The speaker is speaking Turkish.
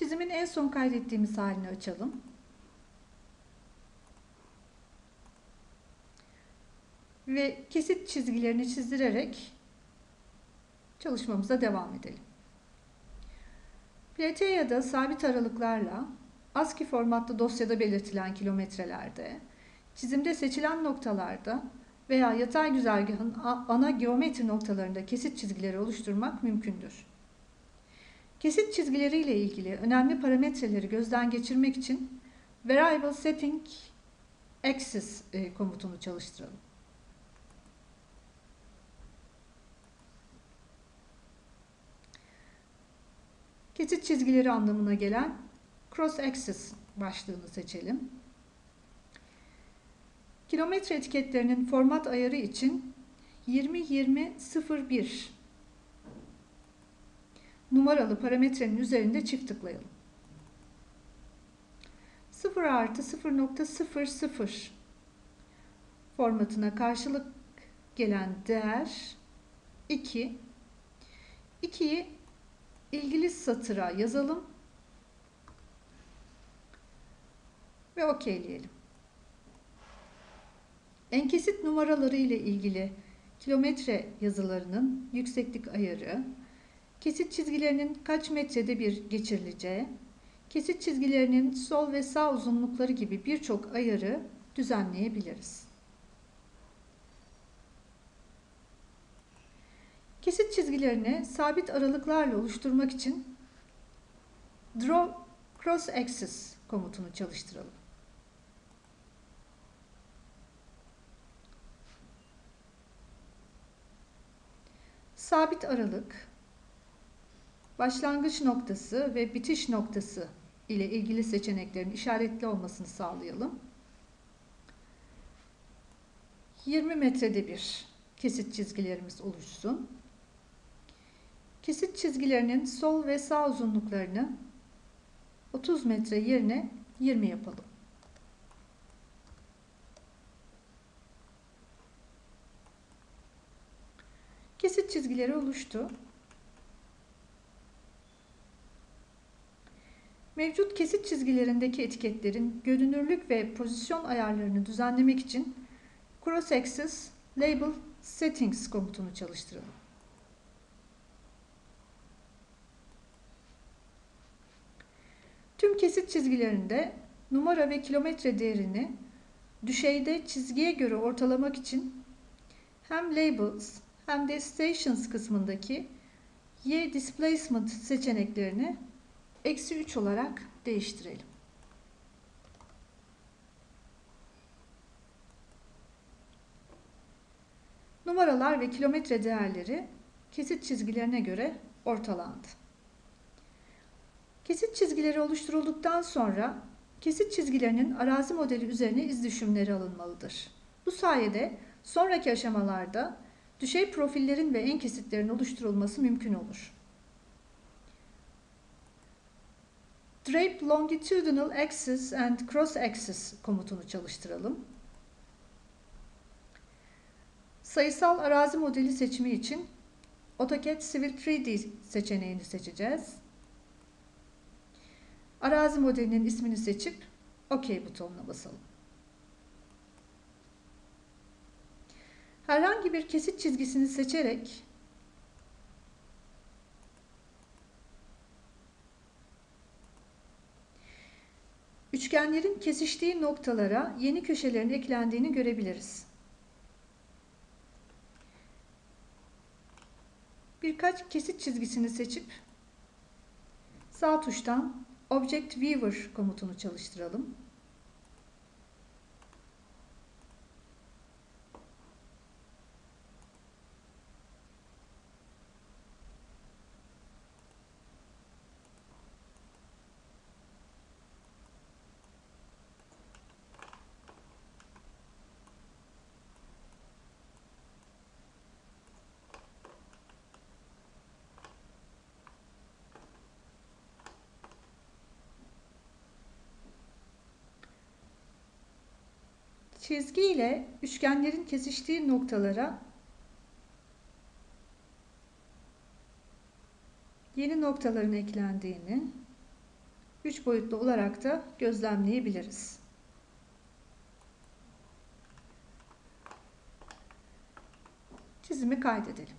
Çizimin en son kaydettiğimiz halini açalım. Ve kesit çizgilerini çizdirerek çalışmamıza devam edelim. PLT ya da sabit aralıklarla ASCII formatlı dosyada belirtilen kilometrelerde, çizimde seçilen noktalarda veya yatay güzergahın ana geometri noktalarında kesit çizgileri oluşturmak mümkündür. Kesit çizgileri ile ilgili önemli parametreleri gözden geçirmek için Variable Setting Axis e, komutunu çalıştıralım. Kesit çizgileri anlamına gelen Cross Axis başlığını seçelim. Kilometre etiketlerinin format ayarı için 20-20-01 numaralı parametrenin üzerinde çift tıklayalım. 0 artı 0.00 formatına karşılık gelen değer 2. 2'yi ilgili satıra yazalım ve okeyleyelim. Enkesit numaraları ile ilgili kilometre yazılarının yükseklik ayarı, kesit çizgilerinin kaç metrede bir geçirileceği, kesit çizgilerinin sol ve sağ uzunlukları gibi birçok ayarı düzenleyebiliriz. Kesit çizgilerini sabit aralıklarla oluşturmak için Draw Cross Axis komutunu çalıştıralım. Sabit aralık, başlangıç noktası ve bitiş noktası ile ilgili seçeneklerin işaretli olmasını sağlayalım. 20 metrede bir kesit çizgilerimiz oluşsun. Kesit çizgilerinin sol ve sağ uzunluklarını 30 metre yerine 20 yapalım. Kesit çizgileri oluştu. Mevcut kesit çizgilerindeki etiketlerin görünürlük ve pozisyon ayarlarını düzenlemek için Cross Axis Label Settings komutunu çalıştıralım. Tüm kesit çizgilerinde numara ve kilometre değerini düşeyde çizgiye göre ortalamak için hem Labels hem de Stations kısmındaki Y Displacement seçeneklerini eksi 3 olarak değiştirelim. Numaralar ve kilometre değerleri kesit çizgilerine göre ortalandı. Kesit çizgileri oluşturulduktan sonra kesit çizgilerinin arazi modeli üzerine iz düşümleri alınmalıdır. Bu sayede sonraki aşamalarda düşey profillerin ve en kesitlerin oluşturulması mümkün olur. Drape Longitudinal Axis and Cross Axis komutunu çalıştıralım. Sayısal arazi modeli seçimi için AutoCAD Civil 3D seçeneğini seçeceğiz. Arazi modelinin ismini seçip OK butonuna basalım. Herhangi bir kesit çizgisini seçerek üçgenlerin kesiştiği noktalara yeni köşelerin eklendiğini görebiliriz. Birkaç kesit çizgisini seçip sağ tuştan Object Viewer komutunu çalıştıralım. Çizgi ile üçgenlerin kesiştiği noktalara yeni noktaların eklendiğini 3 boyutlu olarak da gözlemleyebiliriz. Çizimi kaydedelim.